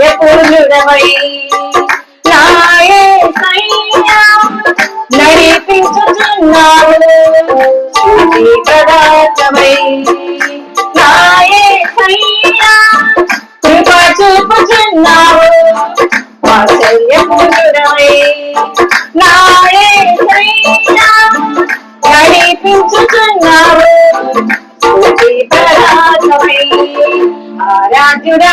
వాత్సల్య నాయే సైన్యా నడిపించుచున్నావు స్తుతి ప్రదాతమై నాయే సైన్యా కృప చూపుచున్నావు వాత్సల్య నాయే సైన్యా నడిపించుచున్నావు ప్రదాతమై ఆరాధ్యుడా.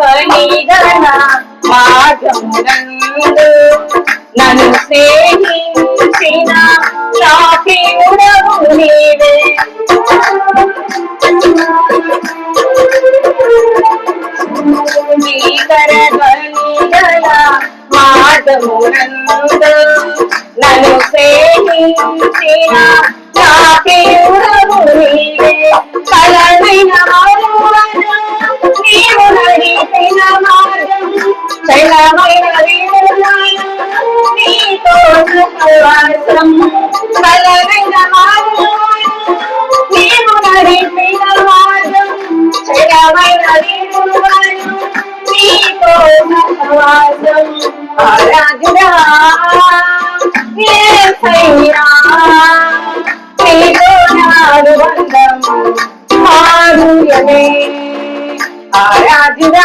భీకర ధ్వని గణ మార్గమునందు నన్ను స్నేహించిన నాకేవుడవు నీవే. భీకర ధ్వని గణ మార్గమునందు నన్ను స్నేహించిన నాకేవుడవు నీవే. కలమైన ஆராதிதா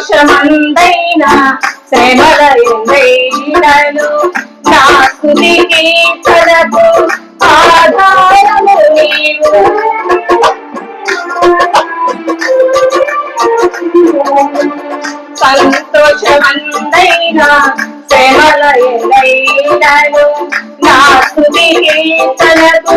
దోషమందైనా శ్రమల ఎందైనను నా స్థుతికి కలకు ఆధారము నీవు. సంతోషమందైనా శ్రమల ఎందైనను నా స్థుతికి కలకు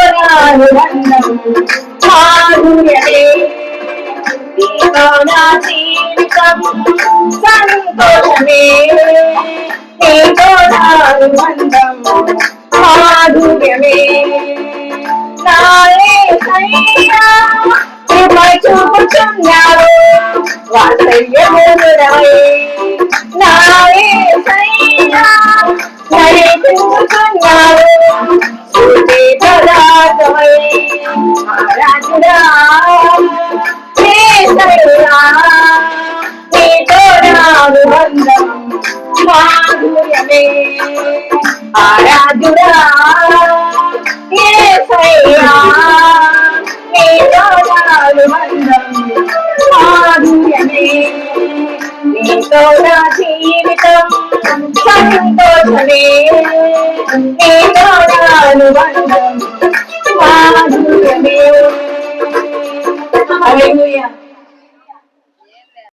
సంతోషమే నీతో నాడు మాధుర్యమే నాయే సయ్యా చూపుచున్నావు వాత్సల్యమురవై నాయే సయ్యా నడిపించుచున్నావు నీతో నాడు బంధం మాధుర్యమే నీతో నా జీవితం సంతోషమే నీతో నాడు బంధం మాధుర్యమే హల్లెలూయా